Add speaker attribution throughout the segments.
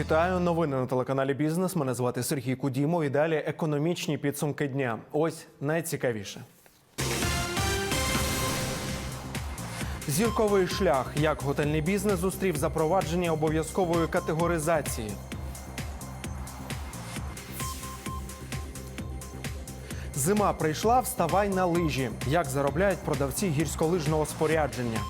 Speaker 1: Вітаю новини на телеканалі Бізнес. Мене звати Сергій Кудімов. І далі економічні підсумки дня. Ось найцікавіше. Зірковий шлях. Як готельний бізнес зустрів запровадження обов'язкової категоризації. Зима прийшла, вставай на лижі. Як заробляють продавці гірськолижного спорядження.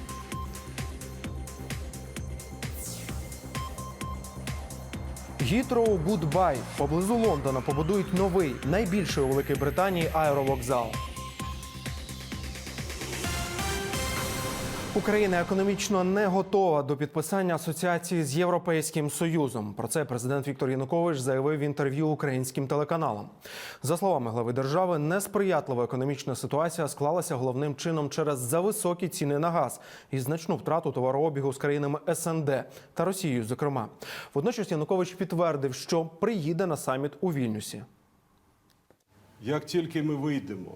Speaker 1: Гітроу Гудбай поблизу Лондона побудують новий, найбільший у Великій Британії аеровокзал. Україна економічно не готова до підписання асоціації з Європейським Союзом. Про це президент Віктор Янукович заявив в інтерв'ю українським телеканалам. За словами глави держави, несприятлива економічна ситуація склалася головним чином через зависокі ціни на газ і значну втрату товарообігу з країнами СНД та Росією. Зокрема, водночас Янукович підтвердив, що приїде на саміт у Вільнюсі.
Speaker 2: Як тільки ми вийдемо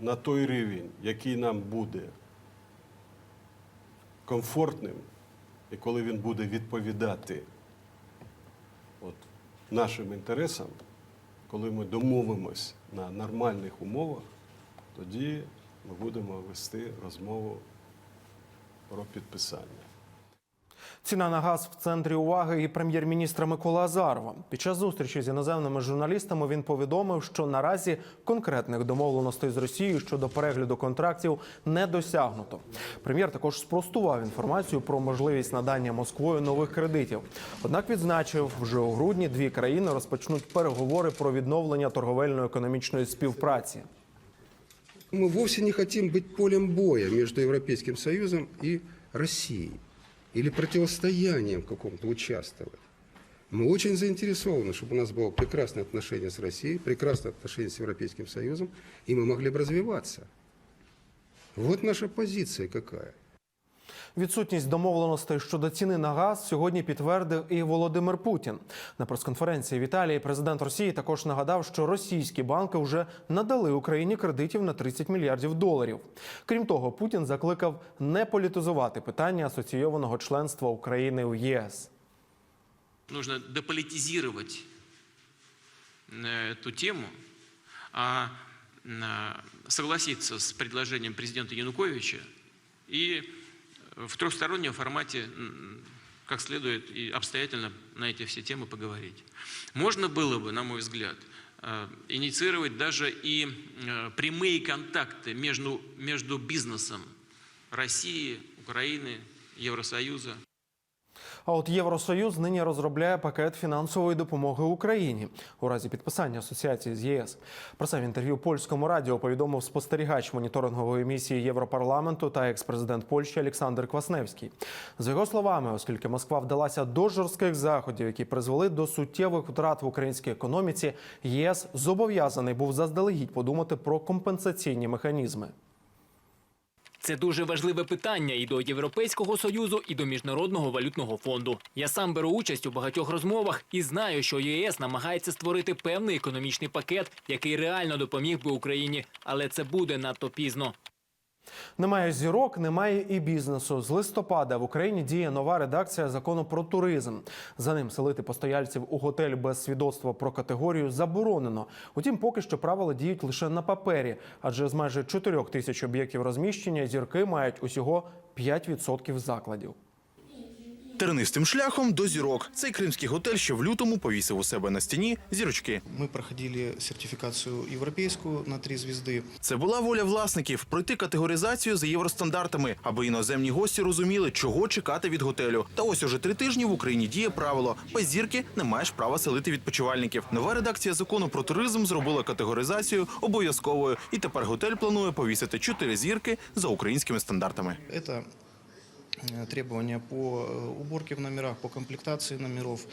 Speaker 2: на той рівень, який нам буде комфортним, і коли він буде відповідати от, нашим інтересам, коли ми домовимось на нормальних умовах, тоді ми будемо вести розмову про підписання.
Speaker 1: Ціна на газ в центрі уваги і прем'єр-міністра Микола Азарова. Під час зустрічі з іноземними журналістами він повідомив, що наразі конкретних домовленостей з Росією щодо перегляду контрактів не досягнуто. Прем'єр також спростував інформацію про можливість надання Москвою нових кредитів. Однак відзначив, вже у грудні дві країни розпочнуть переговори про відновлення торговельно-економічної співпраці.
Speaker 3: Мы вовсе не хотим быть полем боя между Европейским Союзом и Россией или противостоянием каком-то участвовать. Мы очень заинтересованы, чтобы у нас было прекрасное отношение с Россией, прекрасное отношение с Европейским Союзом, и мы могли бы развиваться. Вот наша позиция какая.
Speaker 1: Відсутність домовленостей щодо ціни на газ сьогодні підтвердив і Володимир Путін. На прес-конференції в Італії президент Росії також нагадав, що російські банки вже надали Україні кредитів на 30 мільярдів доларів. Крім того, Путін закликав не політизувати питання асоційованого членства України у ЄС.
Speaker 4: нужно деполитизировать э, эту тему, а э, согласиться с предложением президента Януковича и в трехстороннем формате как следует и обстоятельно на эти все темы поговорить. Можно было бы, на мой взгляд, э, инициировать даже и э, прямые контакты между, между бизнесом России, Украины, Евросоюза.
Speaker 1: А от Євросоюз нині розробляє пакет фінансової допомоги Україні у разі підписання асоціації з ЄС. Про це в інтерв'ю польському радіо повідомив спостерігач моніторингової місії Європарламенту та екс-президент Польщі Олександр Квасневський. За його словами, оскільки Москва вдалася до жорстких заходів, які призвели до суттєвих втрат в українській економіці, ЄС зобов'язаний був заздалегідь подумати про компенсаційні механізми.
Speaker 5: Це дуже важливе питання і до Європейського союзу, і до міжнародного валютного фонду. Я сам беру участь у багатьох розмовах і знаю, що ЄС намагається створити певний економічний пакет, який реально допоміг би Україні, але це буде надто пізно.
Speaker 1: Немає зірок, немає і бізнесу. З листопада в Україні діє нова редакція закону про туризм. За ним селити постояльців у готель без свідоцтва про категорію заборонено. Утім, поки що правила діють лише на папері, адже з майже 4 тисяч об'єктів розміщення зірки мають усього 5% закладів
Speaker 6: Тернистим шляхом до зірок. Цей кримський готель, що в лютому повісив у себе на стіні зірочки.
Speaker 7: Мы проходили сертификацию европейскую на три звезды.
Speaker 6: Це була воля власників пройти категоризацію за євростандартами, аби іноземні гості розуміли, чого чекати від готелю. Та ось уже три тижні в Україні діє правило: без зірки не маєш права селити відпочивальників. Нова редакція закону про туризм зробила категоризацію обов'язковою, і тепер готель планує повісити чотири зірки за українськими стандартами.
Speaker 7: Это э, требования по э, уборке в номерах, по комплектации номеров,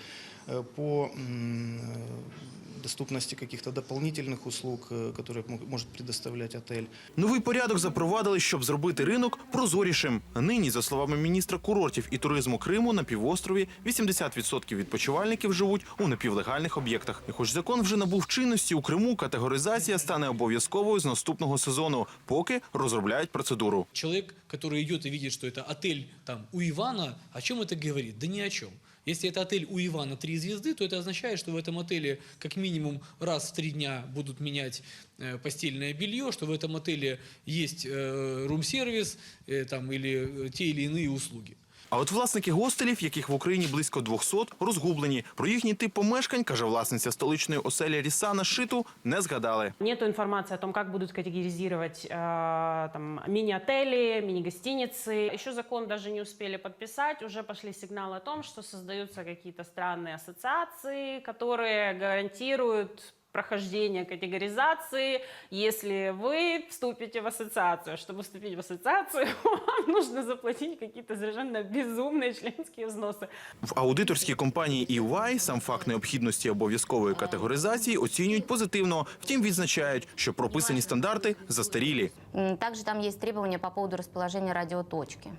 Speaker 7: э, по м, э, доступности каких-то дополнительных услуг, э, которые мог- может предоставлять отель.
Speaker 6: Новий порядок запровадили, щоб зробити ринок прозорішим. Нині, за словами міністра курортів і туризму Криму, на півострові 80% відпочивальників живуть у напівлегальних об'єктах. І хоч закон вже набув чинності у Криму, категоризація стане обов'язковою з наступного сезону, поки розробляють процедуру.
Speaker 8: Человек, который идет и видит, что это отель там у Ивана, о чем это говорит? Да ни о чем. Если это отель у Ивана три звезды, то это означает, что в этом отеле как минимум раз в три дня будут менять э, постельное белье, что в этом отеле есть э, рум-сервис э, там, или э, те или иные услуги.
Speaker 6: А от власники гостелів, яких в Україні близько 200, розгублені. Про їхній тип помешкань, каже власниця столичної оселі Рісана Шиту, не згадали.
Speaker 9: Нету информации о том, как будут категоризировать э, там, мини-отели, мини-гостиницы. Еще закон даже не успели подписать, уже пошли сигналы о том, что создаются какие-то странные ассоциации, которые гарантируют прохождение категоризации, если вы вступите в ассоциацию. Чтобы вступить в ассоциацию, вам нужно заплатить какие-то совершенно безумные членские взносы.
Speaker 6: В аудиторській компанії EY сам факт необхідності обов'язкової категоризації оцінюють позитивно. Втім, відзначають, що прописані стандарти застарілі.
Speaker 10: М, Также там есть требования по поводу расположения радиоточки.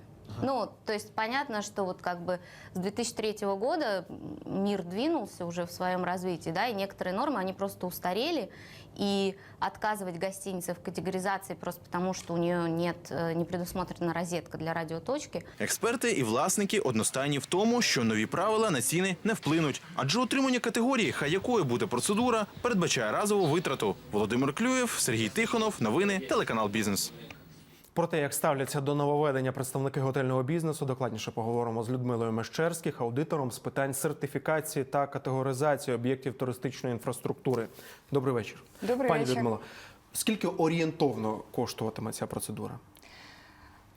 Speaker 10: Ну, то есть понятно, что вот как бы с 2003 года м, мир двинулся уже в своем развитии, да, и некоторые нормы, они просто устарели, и отказывать гостинице в категоризации просто потому, что у нее нет, э, не предусмотрена розетка для радиоточки,
Speaker 6: Експерти і власники одностайні в тому, що нові правила на ціни не вплинуть, адже отримання категорії, хай якою буде процедура, передбачає разову витрату. Володимир Клюєв, Сергій Тихонов, новини, телеканал Бізнес.
Speaker 1: Про те, як ставляться до нововведення представники готельного бізнесу, докладніше поговоримо з Людмилою Мещерських, аудитором з питань сертифікації та категоризації об'єктів туристичної інфраструктури. Добрий вечір.
Speaker 11: Добрий
Speaker 1: Пані
Speaker 11: вечір.
Speaker 1: Людмила, скільки орієнтовно коштуватиме ця процедура?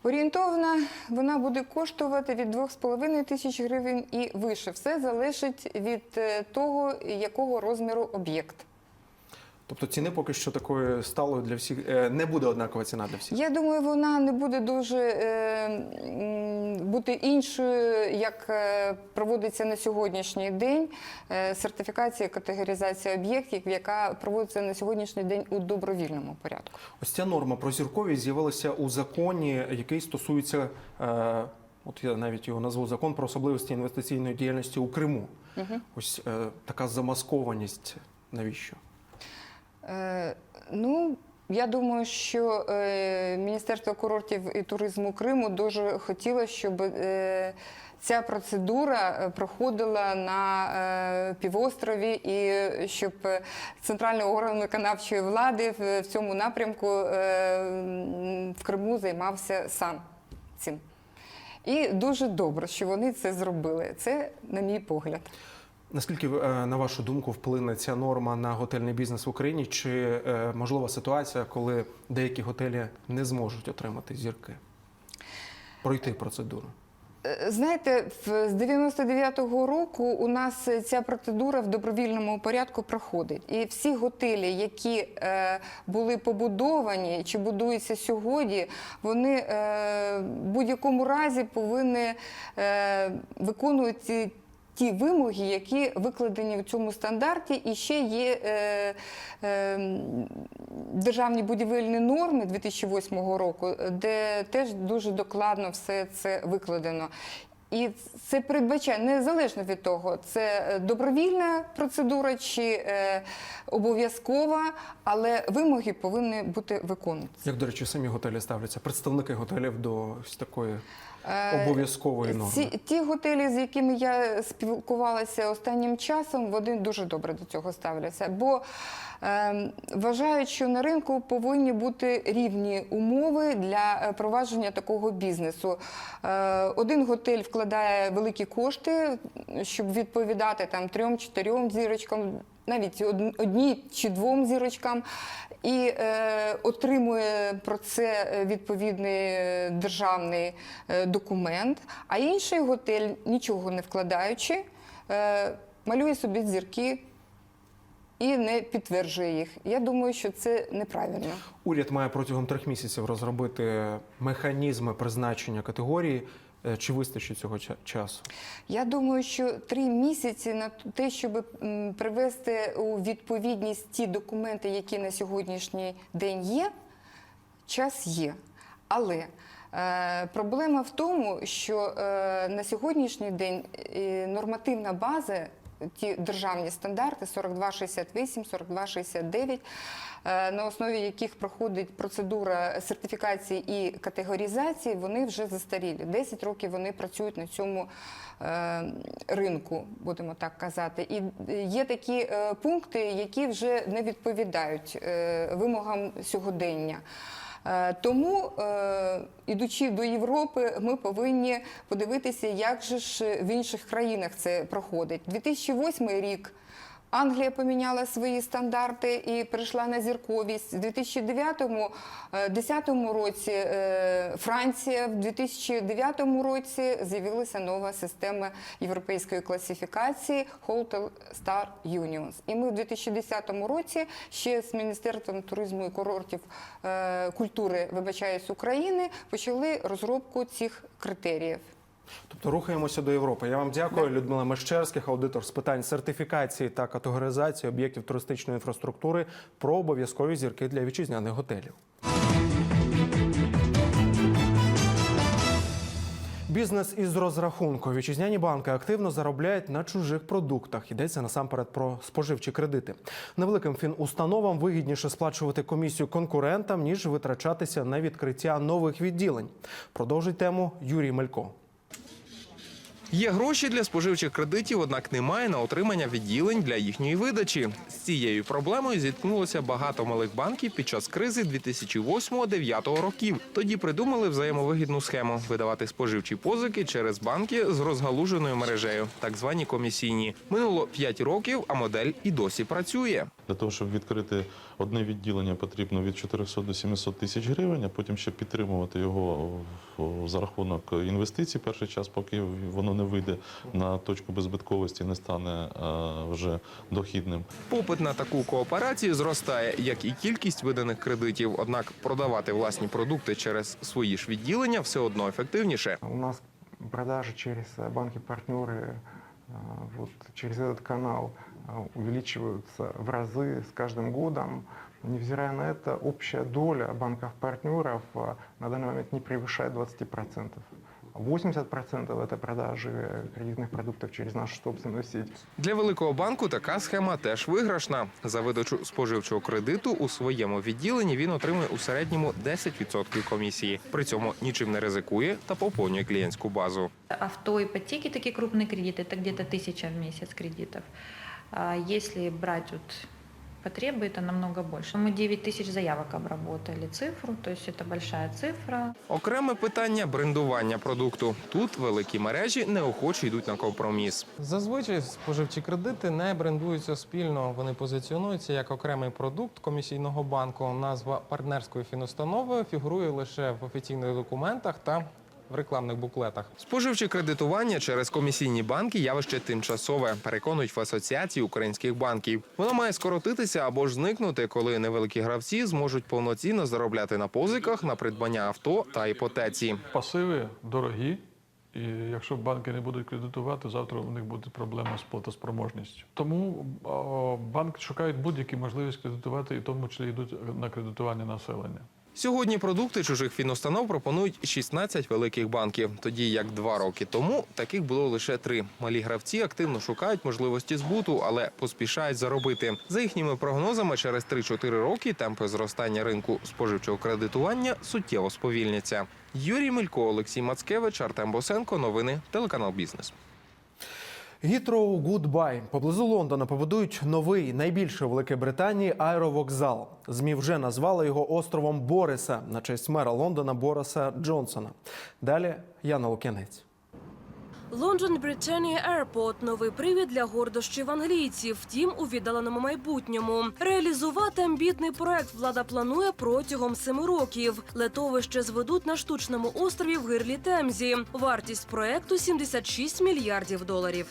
Speaker 11: Орієнтовна вона буде коштувати від 2,5 тисяч гривень і вище. Все залежить від е, того, якого розміру об'єкт.
Speaker 1: Тобто ціни поки що такої сталої для всіх е, не буде однакова ціна для всіх.
Speaker 11: Я думаю, вона не буде дуже е, бути іншою, як е, проводиться на сьогоднішній день е, сертифікація, категоризація об'єктів, яка проводиться на сьогоднішній день у добровільному порядку.
Speaker 1: Ось ця норма про зірковість з'явилася у законі, який стосується. Е, От я навіть його назву закон про особливості інвестиційної діяльності у Криму. Ось е, така замаскованість. Навіщо?
Speaker 11: Е, ну, я думаю, що е, Міністерство курортів і туризму Криму дуже хотіло, щоб е, ця процедура проходила на півострові, і щоб центральний орган виконавчої влади в, цьому напрямку в Криму займався сам цим. І дуже добре, що вони це зробили. Це, на мій погляд.
Speaker 1: Наскільки е, на вашу думку вплине ця норма на готельний бізнес в Україні? Чи е, можлива ситуація, коли деякі готелі не зможуть отримати зірки? Пройти процедуру?
Speaker 11: Е, Знаєте, з 99-го року у нас ця процедура в добровільному порядку проходить. І всі готелі, які е, були побудовані чи будуються сьогодні, вони е, в будь-якому разі повинні е, виконувати ті вимоги, які викладені в цьому стандарті, і ще є е, е, державні будівельні норми 2008 року, де теж дуже докладно все це викладено. І це передбачає незалежно від того, це добровільна процедура чи е, обов'язкова, але вимоги повинні бути виконуватися.
Speaker 1: Як, до речі, самі готелі ставляться, представники готелів до ось такої обов'язкової норми?
Speaker 11: Ці, ті готелі, з якими я спілкувалася останнім часом, вони дуже добре до цього ставляться. Бо е, вважають, що на ринку повинні бути рівні умови для е, провадження такого бізнесу. Е, один готель вкладає великі кошти, щоб відповідати там трьом-чотирьом зірочкам. Навіть од- одній чи двом зірочкам, і е, отримує про це е, відповідний е, державний е, документ, а інший готель, нічого не вкладаючи, е, малює собі зірки і не підтверджує їх. Я думаю, що це неправильно.
Speaker 1: Уряд має протягом трьох місяців розробити механізми призначення категорії. Е, Чи вистачить цього ча- часу?
Speaker 11: Я думаю, що три місяці на те, щоб привести у відповідність ті документи, які на сьогоднішній день є, час є. Але е, проблема в тому, що е, на сьогоднішній день е, нормативна база ті державні стандарти 4268, 4269, е, на основі яких проходить процедура сертифікації і категоризації, вони вже застарілі. 10 років вони працюють на цьому е, ринку, будемо так казати. І є такі е, пункти, які вже не відповідають е, вимогам сьогодення. Е, Тому, е, ідучи до Європи, ми повинні подивитися, як же ж в інших країнах це проходить. 2008 рік. Англія поміняла свої стандарти і перейшла на зірковість. У 2009-2010 році е, Франція, в 2009 році з'явилася нова система європейської класифікації Hotel Star Unions. І ми в 2010 році ще з Міністерством туризму і курортів е, культури, вибачаюсь, України, почали розробку цих критеріїв.
Speaker 1: Тобто рухаємося до Європи. Я вам дякую, Людмила Мещерських, аудитор з питань сертифікації та категоризації об'єктів туристичної інфраструктури про обов'язкові зірки для вітчизняних готелів. Бізнес із розрахунку. Вітчизняні банки активно заробляють на чужих продуктах. Йдеться насамперед про споживчі кредити. Невеликим фінустановам вигідніше сплачувати комісію конкурентам, ніж витрачатися на відкриття нових відділень. Продовжить тему Юрій Мелько.
Speaker 12: Є гроші для споживчих кредитів, однак немає на отримання відділень для їхньої видачі. З цією проблемою зіткнулося багато малих банків під час кризи 2008-2009 років. Тоді придумали взаємовигідну схему видавати споживчі позики через банки з розгалуженою мережею, так звані комісійні. Минуло 5 років, а модель і досі працює.
Speaker 13: Для того, щоб відкрити одне відділення, потрібно від 400 до 700 тисяч гривень, а потім ще підтримувати його за рахунок інвестицій перший час, поки воно не вийде на точку беззбитковості, не стане е, вже дохідним.
Speaker 12: Попит на таку кооперацію зростає, як і кількість виданих кредитів. Однак продавати власні продукти через свої ж відділення все одно ефективніше.
Speaker 14: У нас продажи через э, банки-партнеры, э, вот через этот канал э, увеличиваются в разы с каждым годом. Невзирая на это, общая доля банков-партнеров э, на данный момент не превышает 20%. 80% это продажи кредитных продуктов через нашу собственную сеть.
Speaker 12: Для великого банку така схема теж виграшна. За видачу споживчого кредиту у своєму відділенні він отримує у середньому 10% комісії. При цьому нічим не ризикує та поповнює клієнтську базу.
Speaker 15: Авто, ипотеки, такие крупные кредиты, это где-то тысяча в месяц кредитов. А Если брать вот потребы, это намного больше. Мы 9 тысяч заявок обработали цифру, то есть это большая цифра.
Speaker 12: Окреме питання брендування продукту. Тут великі мережі неохоче йдуть на компроміс.
Speaker 16: Зазвичай споживчі кредити не брендуються спільно. Вони позиціонуються як окремий продукт комісійного банку. Назва партнерської фінустанови фігурує лише в офіційних документах та в рекламних буклетах.
Speaker 12: Споживче кредитування через комісійні банки явище тимчасове, переконують в асоціації українських банків. Воно має скоротитися або ж зникнути, коли невеликі гравці зможуть повноцінно заробляти на позиках, на придбання авто та іпотеці.
Speaker 17: Пасиви дорогі, і якщо банки не будуть кредитувати, завтра у них буде проблема з платоспроможністю. Тому банк шукають будь-які можливість кредитувати, і тому числі йдуть на кредитування населення.
Speaker 12: Сьогодні продукти чужих фінустанов пропонують 16 великих банків, тоді як два роки тому таких було лише три. Малі гравці активно шукають можливості збуту, але поспішають заробити. За їхніми прогнозами, через 3-4 роки темпи зростання ринку споживчого кредитування суттєво сповільняться. Юрій Мелько, Олексій Мацкевич, Артем Босенко. Новини телеканал Бізнес.
Speaker 1: Гітроу Гудбай поблизу Лондона побудують новий, найбільший у Великій Британії аеровокзал. Змі вже назвали його островом Бориса на честь мера Лондона Бориса Джонсона. Далі Яна Лук'янець.
Speaker 18: Лондон Британія Airport – новий привід для гордощів англійців, втім у віддаленому майбутньому. Реалізувати амбітний проект влада планує протягом семи років. Летовище зведуть на штучному острові в гирлі Темзі. Вартість проекту 76 мільярдів доларів.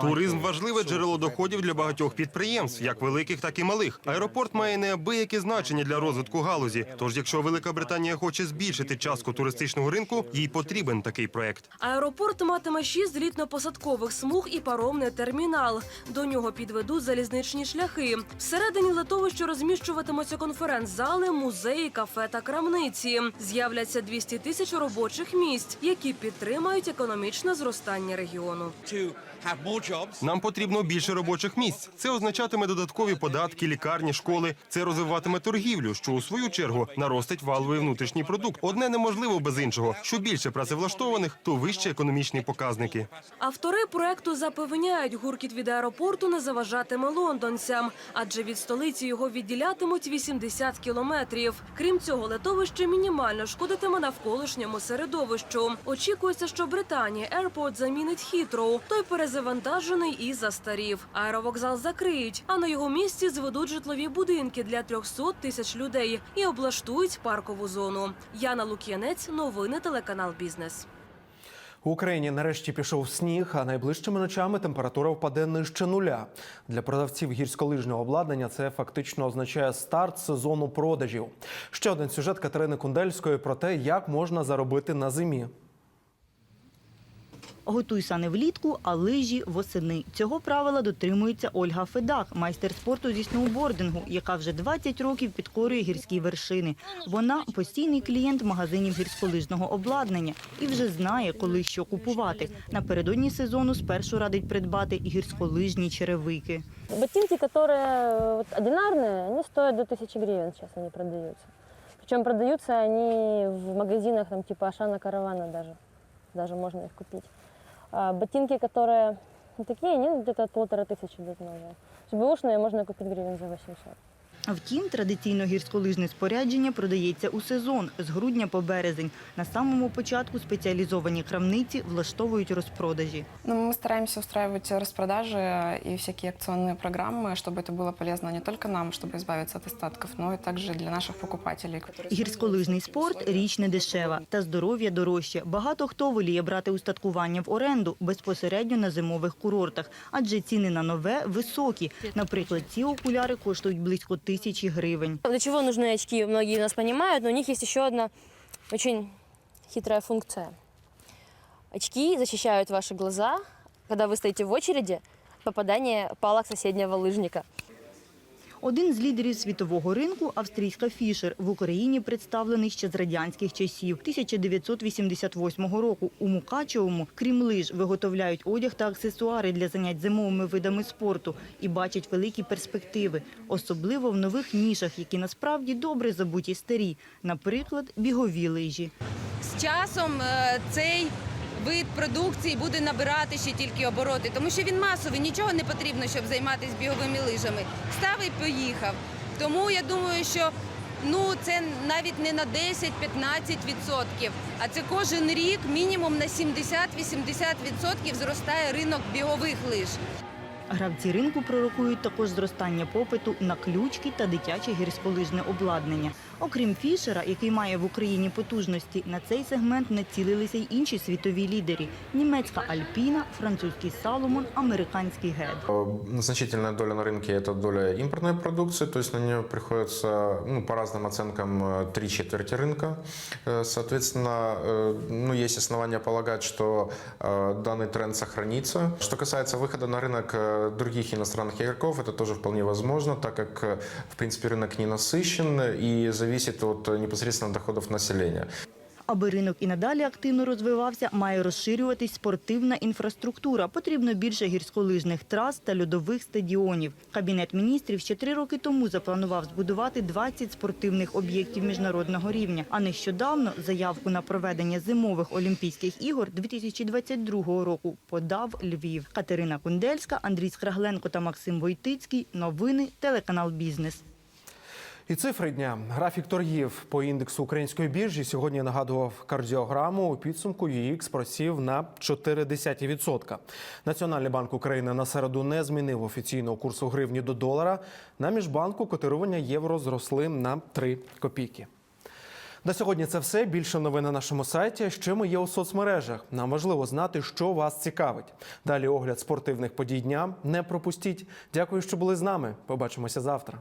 Speaker 19: Туризм важливе джерело доходів для багатьох підприємств, як великих, так і малих. Аеропорт має неабияке значення для розвитку галузі. Тож, якщо Велика Британія хоче збільшити частку туристичного ринку, їй потрібен такий проект.
Speaker 18: Аеропорт матиме шість злітно-посадкових смуг і паромний термінал. До нього підведуть залізничні шляхи. Всередині литовища розміщуватимуться конференц-зали, музеї, кафе та крамниці. З'являться 200 тисяч робочих місць, які підтримають економічне зростання регіону.
Speaker 19: Нам потрібно більше робочих місць. Це означатиме додаткові податки, лікарні, школи. Це розвиватиме торгівлю, що у свою чергу наростить валовий внутрішній продукт. Одне неможливо без іншого. Що більше працевлаштованих, то вищі економічні показники.
Speaker 18: Автори проекту запевняють, гуркіт від аеропорту не заважатиме лондонцям, адже від столиці його відділятимуть 80 кілометрів. Крім цього, летовище мінімально шкодитиме навколишньому середовищу. Очікується, що Британія Airport замінить Хітроу. Той перезавантажений і застарів. Аеровокзал закриють, а на його місці зведуть житлові будинки для 300 тисяч людей і облаштують паркову зону. Яна Лук'янець, новини телеканал Бізнес.
Speaker 1: У Україні нарешті пішов сніг, а найближчими ночами температура впаде нижче нуля. Для продавців гірськолижного обладнання це фактично означає старт сезону продажів. Ще один сюжет Катерини Кундельської про те, як можна заробити на зимі.
Speaker 20: Готуй сани влітку, а лижі восени. Цього правила дотримується Ольга Федак, майстер спорту зі сноубордингу, яка вже 20 років підкорює гірські вершини. Вона постійний клієнт магазинів гірськолижного обладнання і вже знає, коли що купувати. Напередодні сезону спершу радить придбати гірськолижні черевики.
Speaker 21: Ботинки, которые вот, одинарные, они стоят до 1000 гривен, сейчас они продаются. Причем продаются они в магазинах там типа Ашана Каравана даже. Даже можно их купить. А ботинки, которые ну, такие, они где-то от полутора тысячи идут новые. Бэушные можно купить гривен за 800.
Speaker 20: Втім, традиційно гірськолижне спорядження продається у сезон з грудня по березень. На самому початку спеціалізовані крамниці влаштовують розпродажі.
Speaker 22: Ну, мы стараемся устраивать распродажи и всякие акционные программы, чтобы это было полезно не только нам, чтобы избавиться от остатков, но и также для наших покупателей. которые-
Speaker 20: Гірськолижний спорт річ не дешева, та здоров'я дорожче. Багато хто воліє брати устаткування в оренду безпосередньо на зимових курортах, адже ціни на нове високі. Наприклад, ці окуляри коштують близько тисячі гривень.
Speaker 21: Для чего нужны очки, многие нас понимают, но у них есть еще одна очень хитрая функция. Очки защищают ваши глаза, когда вы стоите в очереди, попадание палок соседнего лыжника.
Speaker 20: Один з лідерів світового ринку австрійська Фішер в Україні представлений ще з радянських часів 1988 року. У Мукачевому, крім лиж, виготовляють одяг та аксесуари для занять зимовими видами спорту і бачать великі перспективи, особливо в нових нішах, які насправді добре забуті старі, наприклад, бігові лижі.
Speaker 23: З часом е, цей вид продукції буде набирати ще тільки обороти, тому що він масовий, нічого не потрібно, щоб займатися біговими лижами. Став і поїхав. Тому я думаю, що ну це навіть не на 10-15%, а це кожен рік мінімум на 70-80% зростає ринок бігових лиж.
Speaker 20: Гравці ринку пророкують також зростання попиту на ключки та дитяче гірськолижне обладнання. Окрім Фішера, який має в Україні потужності, на цей сегмент націлилися й інші світові лідери: німецька Альпіна, французький Саломон, американський Гед.
Speaker 24: Э, Значительная доля на рынке – это доля импортной продукции, то есть на нее приходится, ну, по разным оценкам, э, три четверти рынка. Э, Соответственно, э, ну, есть основания полагать, что э, данный тренд сохранится. Что касается выхода на рынок э, других иностранных игроков, это тоже вполне возможно, так как, э, в принципе, рынок не насыщен и зависит от э, непосредственно доходов населения.
Speaker 20: Аби ринок і надалі активно розвивався, має розширюватись спортивна інфраструктура. Потрібно більше гірськолижних трас та льодових стадіонів. Кабінет міністрів ще три роки тому запланував збудувати 20 спортивних об'єктів міжнародного рівня. А нещодавно заявку на проведення зимових Олімпійських ігор 2022 року подав Львів. Катерина Кундельська, Андрій Скрагленко та Максим Войтицький. Новини телеканал Бізнес.
Speaker 1: І цифри дня. Графік торгів по індексу української біржі сьогодні нагадував кардіограму. У підсумку ЮІКС просів на 0,4%. Національний банк України на середу не змінив офіційного курсу гривні до долара. На міжбанку котирування євро зросли на 3 копійки. На сьогодні це все. Більше новин на нашому сайті. Ще ми є у соцмережах. Нам важливо знати, що вас цікавить. Далі огляд спортивних подій дня. Не пропустіть. Дякую, що були з нами. Побачимося завтра.